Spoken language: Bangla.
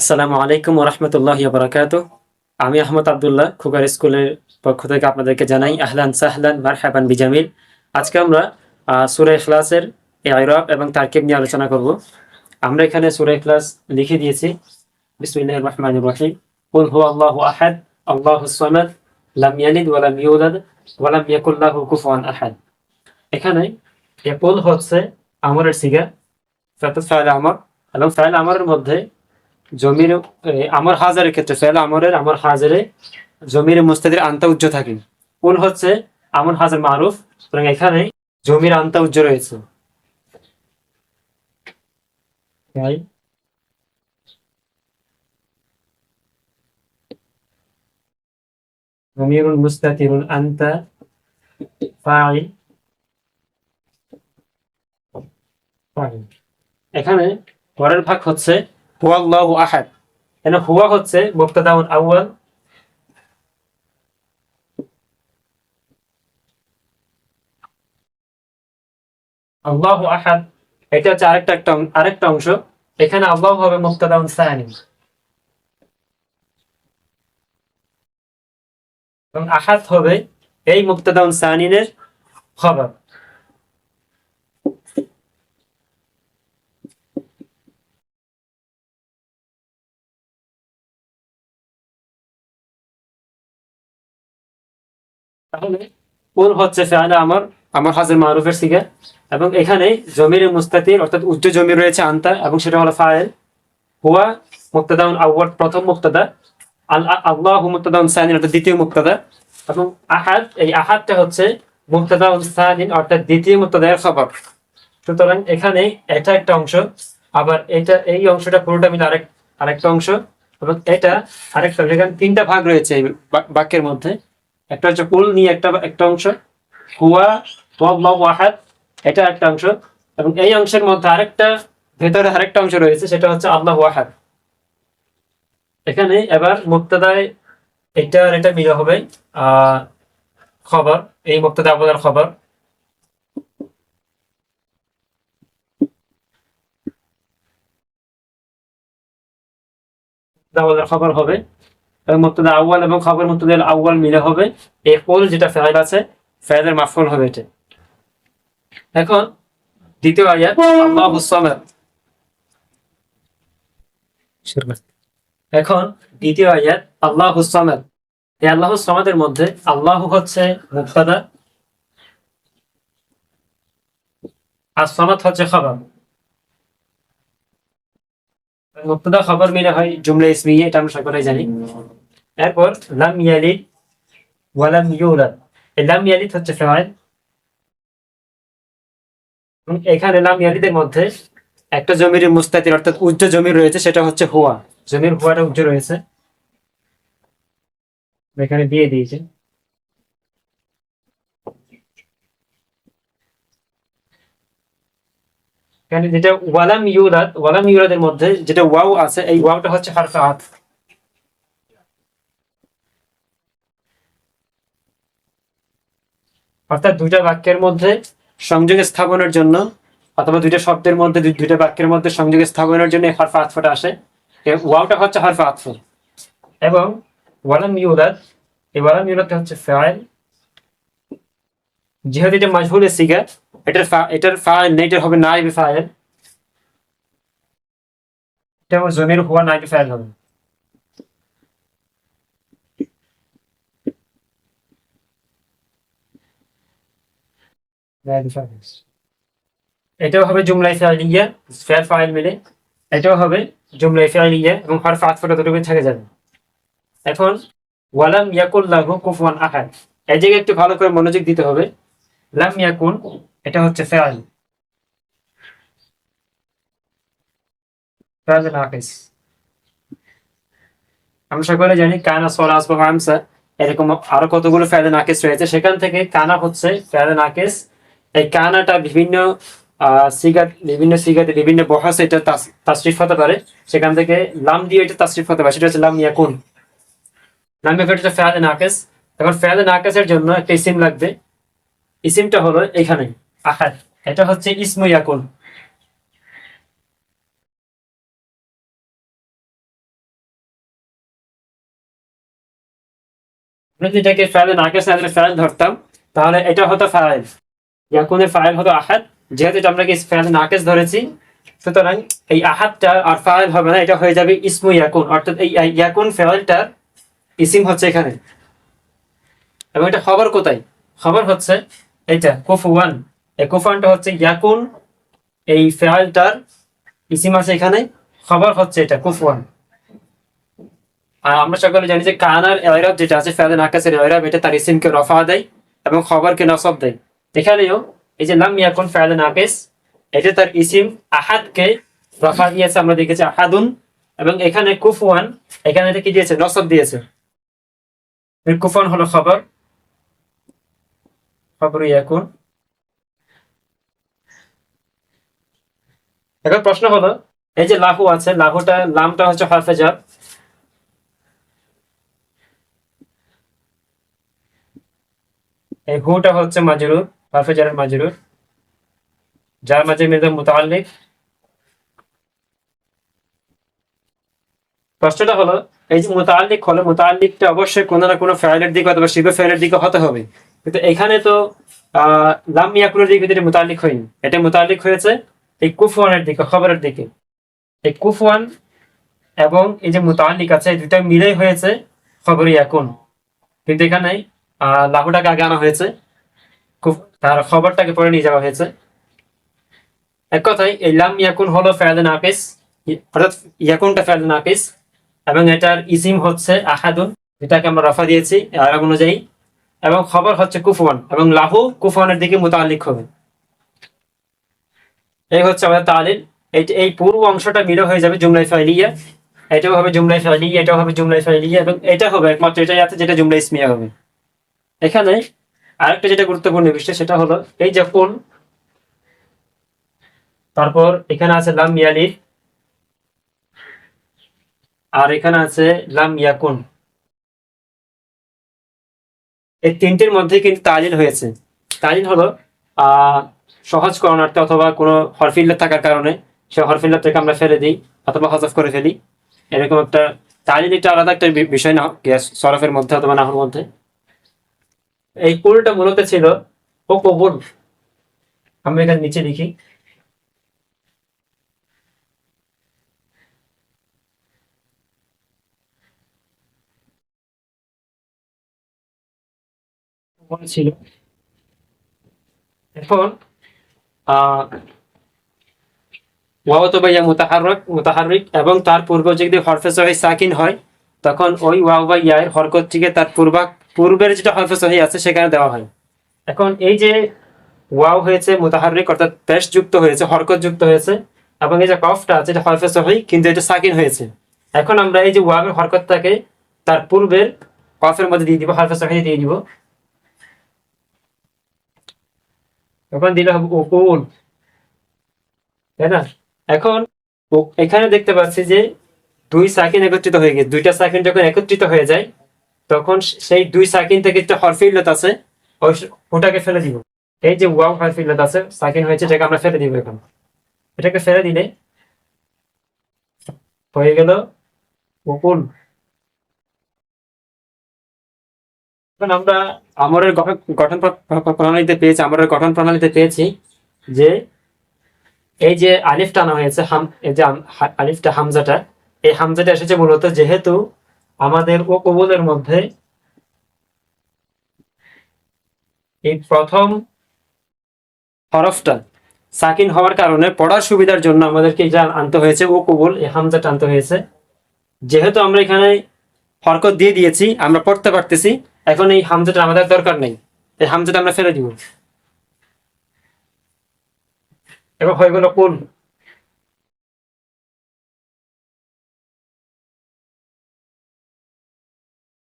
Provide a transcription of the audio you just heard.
আসসালামু আলাইকুম রহমতুল্লাহ বারাকাত আমি আহমদ আবদুল্লাহ, খুকার স্কুলের পক্ষ থেকে আপনাদেরকে জানাই আহলান সাহলান, মারহাবান বিজামিল। আজকে আমরা সুরে ইখলাসের আইরব এবং তারকিব নিয়ে আলোচনা করব। আমরা এখানে সুরে ইখলাস লিখে দিয়েছি। বিসমিল্লাহির রহমানির রহিম। কুল হু আল্লাহু আহাদ, আল্লাহুস সামাদ, লাম ইয়ালিদ ওয়া লাম ইউলাদ ওয়া লাম ইয়াকুল লাহু আহাদ। এখানে এ কুল হচ্ছে আমরের সিগা। ফাতাত ফাইল আমর। এবং ফাইল আমরের মধ্যে জমির আমার হাজারের ক্ষেত্রে ফেল আমরের আমার হাজারে জমির মুস্তাদের আন্তা উজ্জ থাকে। কোন হচ্ছে? আমর হাজার মারুফ সুতরাং এখানে জমির আন্তা উজ্জ রয়েছে। এখানে পরের ভাগ হচ্ছে হুয়াল্লাহু আহাদ। এখানে হুয়া হচ্ছে মুবতাদাউন আউয়াল? আল্লাহু আহাদ, এটা হচ্ছে আরেকটা একটা আরেকটা অংশ। এখানে আল্লাহ হবে মুবতাদাউন সানি। এবং আহাদ হবে এই মুবতাদাউন সানিনের খবর। তাহলে কোন হচ্ছে ফেয়ালে আমার আমার হাজার মারুফের সিগা। এবং এখানে জমির মুস্তাতির, অর্থাৎ উচ্চ জমি রয়েছে আন্তা, এবং সেটা হলো ফায়েল হুয়া মুক্তাদাউন আউয়াল, প্রথম মুক্তাদা। আল আল্লাহ মুক্তাদাউন সানিন, অর্থাৎ দ্বিতীয় মুক্তাদা। এবং আহাদ, এই আহাদটা হচ্ছে মুক্তাদাউন সানিন, অর্থাৎ দ্বিতীয় মুক্তাদায়ের খবর। সুতরাং এখানে এটা একটা অংশ, আবার এটা, এই অংশটা পুরোটা মিলে আরেক, আরেকটা অংশ। এবং এটা আরেকটা এখানে তিনটা ভাগ রয়েছে এই বাক্যের মধ্যে। একটা হচ্ছে কুল নিয়ে একটা একটা অংশ। হুয়া ওয়াল্লাহু আহাদ এটা একটা অংশ। এবং এই অংশের মধ্যে আরেকটা, ভেতরে আরেকটা অংশ রয়েছে, সেটা হচ্ছে আল্লাহু আহাদ এখানে এবার মুক্তাদায় এটা আর এটা মিলে হবে খবর, এই মুক্তাদা আবদার খবর। খবর হবে। এবং আউয়াল এবং খবর আউয়াল মিলে হবে। এই কোল যেটা ফেল আছে ফেলের মাফুল হবে এটা। এখন দ্বিতীয় আয়াত সামাদ। এখন দ্বিতীয় আয়াত সামাদ। এই সামাদের মধ্যে আল্লাহ হচ্ছে মুক্তাদা, আর সামাদ হচ্ছে খবর। মুক্তাদা, খবর মিলে হয় জুমলা ইসমিয়ে এটা আমরা সকলেই জানি। এরপর লাম ইয়ালিদ ওয়ালাম ইউলাদ এই লাম ইয়ালিদ হচ্ছে এবং এখানে লাম ইয়ালিদের মধ্যে একটা জমির মুস্তাতির, অর্থাৎ উজ্জ জমি রয়েছে, সেটা হচ্ছে হুয়া। জমির হুয়াটা উজ্জ রয়েছে। এখানে দিয়ে দিয়েছে। এখানে যেটা ওয়ালাম ইউলাদ, ওয়ালাম ইউলাদের মধ্যে যেটা ওয়াও আছে, এই ওয়াওটা হচ্ছে হারফে আত। অর্থাৎ দুইটা বাক্যের মধ্যে সংযোগ স্থাপনের জন্য, অথবা দুইটা শব্দের মধ্যে দুই- দুইটা বাক্যের মধ্যে সংযোগ স্থাপনের জন্য হরফা আতফটা আসে। ওয়াওটা হচ্ছে হরফা আতফ। এবং ওয়ালাম ইউলাদ এই ওয়ালাম ইউলাদটা হচ্ছে ফাইল। যেহেতু এটা মাজহুলের সিগা, এটার এটার ফাইল নেই এটার হবে নাইবে ফাইল। এটা জমির হুয়া নাইবে ফাইল হবে। এটাও হবে জুমলাই ফাইলিয়া ফেয়ার ফাইল মিলে। এটাও হবে জুমলাই ফাইলিয়া এবং হরফ থেকে যাবে। এখন, ওয়ালাম ইয়াকুল আহাদ। এই জায়গায় একটু ভালো করে মনোযোগ দিতে হবে। লাম ইয়াকুন, এটা হচ্ছে নাকিস আমরা সকলে জানি কানা সলা আসবাব আমসা এরকম আরও কতগুলো ফায়দা নাকিস রয়েছে। সেখান থেকে কানা হচ্ছে ফায়দা নাকিস এই কানাটা বিভিন্ন সিগাত বিভিন্ন সিগাতে বিভিন্ন বহাসে এটা তাসরিফ হতে পারে। সেখান থেকে লাম দিয়ে এটা তাসরিফ হতে পারে। সেটা হচ্ছে লাম ইয়াকুন। লাম ইয়াকুন ফ্যাল এখন ফ্যাল জন্য একটা ইসিম লাগবে। ইসিমটা হলো এখানে। এটা হচ্ছে ইসমু ইয়াকুন। আমরা যদি এটাকে ফ্যাল নাকেস না ফ্যাল ধরতাম, তাহলে এটা হতো ফ্যাল ইয়াকুনের ফাইল হতো আহাদ। যেহেতু এটা আমরা কি ফাইল নাকেস ধরেছি, সুতরাং এই আহাদটা আর ফাইল হবে না, এটা হয়ে যাবে ইসমু ইয়াকুন। অর্থাৎ এই ইয়াকুন ফাইলটার ইসিম হচ্ছে এখানে। এবং এটা খবর কোথায়? খবর হচ্ছে এইটা, কুফুয়ান। এই কুফুয়ানটা হচ্ছে ইয়াকুন, এই ফাইলটার ইসিম আছে এখানে। খবর হচ্ছে এটা, কুফুয়ান। আর আমরা সকলে জানি যে কানার এরাব যেটা আছে ফেলেন আকাশের এরাব, এটা তার ইসিমকে রফা দেয় এবং খবরকে নসব দেয়। এখানেও এই যে লাম ইয়াকুন ফেলেন আকেস এটা তার ইসিম আহাদকে রফা দিয়েছে, আমরা দেখেছি আহাদুন, এবং এখানে কুফওয়ান, এখানে কি দিয়েছে? নসব দিয়েছে। হলো খবর। খবর ইয়াকুন। এখন প্রশ্ন হলো, এই যে লাহু আছে, লাহুটা, লামটা হচ্ছে হরফে এই হুটা হচ্ছে মাজরুর। হরফে জারের মাজরুর যার মাঝে মেয়েদের মুতাল্লিক প্রশ্নটা হলো, এই যে মুতাল্লিক হলো মুতাল্লিকটা অবশ্যই কোনো না কোনো ফাইলের দিকে অথবা শিবে ফাইলের দিকে হতে হবে। কিন্তু এখানে তো, আহ, লাম ইয়াকুলের দিকে এটা মুতাল্লিক হয়নি। এটা মুতাল্লিক হয়েছে এই কুফওয়ানের দিকে, খবরের দিকে। এই কুফওয়ান এবং এই যে মুতাল্লিক আছে, এই দুটা মিলেই হয়েছে খবর ইয়াকুন। কিন্তু এখানে, আহ, লাহুটাকে আগে আনা হয়েছে। খুব তার খবরটাকে পরে নিয়ে যাওয়া হয়েছে। এক কথায়, এই লাম ইয়াকুন হলো ফেয়াদ নাকিস অর্থাৎ ইয়াকুনটা ফেয়াদ নাকিস এবং এটার ইসিম হচ্ছে আহাদুন, যেটাকে আমরা রফা দিয়েছি আরব অনুযায়ী, এবং খবর হচ্ছে কুফওয়ান এবং লাহু কুফওয়ানের দিকে মুতাল্লিক হবে। এই হচ্ছে আমাদের তালিল। এই এই পুরো অংশটা মিলে হয়ে যাবে জুমলাই ফাইলিয়া। এটাও হবে জুমলাই ফাইলিয়া, এটাও হবে জুমলাই ফাইলিয়া, এবং এটা হবে একমাত্র, এটাই আছে যেটা জুমলাই ইসমিয়া হবে। এখানে আরেকটা যেটা গুরুত্বপূর্ণ বিষয়, সেটা হলো এই যে কোন, তারপর এখানে আছে লাম ইয়ালিফ, আর এখানে আছে লাম ইয়াকুন। এই তিনটির মধ্যে কিন্তু তালিল হয়েছে। তালিল হলো সহজ করণার্থে অথবা কোনো হরফিল্লা থাকার কারণে সে হরফিল্লা থেকে আমরা ফেলে দিই অথবা হজফ করে ফেলি। এরকম একটা তালিল একটা আলাদা একটা বিষয় না সরফের মধ্যে অথবা নাহর মধ্যে। এই কুলটা মূলত ছিল ও কবুল আমরা এখানে নিচে লিখি। ছিল। এখন মুতাহারক এবং তার পূর্ব যদি হরফে সহি সাকিন হয়, তখন ওই ওয়াও বা ইয়ার হরকতটিকে তার পূর্বা পূর্বের যেটা হরফে সহি আছে সেখানে দেওয়া হয়। এখন এই যে ওয়াও হয়েছে, মুতাহারিক অর্থাৎ পেশ যুক্ত হয়েছে, হরকত যুক্ত হয়েছে, এবং এই যে কফটা আছে, এটা হরফে সহি, কিন্তু এটা সাকিন হয়েছে। এখন আমরা এই যে ওয়াবের হরকতটাকে তার পূর্বের কফের মধ্যে দিয়ে দিব, হরফে সহি দিয়ে দিব। এখন দিলে হবে উকুল তাই না? এখন এখানে দেখতে পাচ্ছি যে দুই সাকিন একত্রিত হয়ে গেছে, দুইটা সাকিন যখন একত্রিত হয়ে যায় তখন সেই দুই সাকিন থেকে একটা হরফিল্লত আছে, ওই ওটাকে ফেলে দিব। এই যে ওয়াও হরফিল্লত আছে, সাকিন হয়েছে, এটাকে আমরা ফেলে দিব এখন। এটাকে ফেলে দিলে হয়ে গেল উকুল এখন আমরা আমরের গঠন গঠন প্র- প্র- প্রণালীতে পেয়েছি, আমরের গঠন প্রণালীতে পেয়েছি যে এই যে আলিফ টানা হয়েছে হাম এই যে আলিফটা হামজাটা, এই হামজাটা এসেছে মূলত যেহেতু আমাদের ও কবুলের মধ্যে এই প্রথম হরফটা সাকিন হওয়ার কারণে পড়ার সুবিধার জন্য আমাদেরকে এটা আনতে হয়েছে ও কবুল এই হামজাটা আনতে হয়েছে। যেহেতু আমরা এখানে হরকত দিয়ে দিয়েছি, আমরা পড়তে পারতেছি, এখন এই হামজাটা আমাদের দরকার নেই। এই হামজাটা আমরা ফেলে দিব। এবার হয়ে গেল কুল।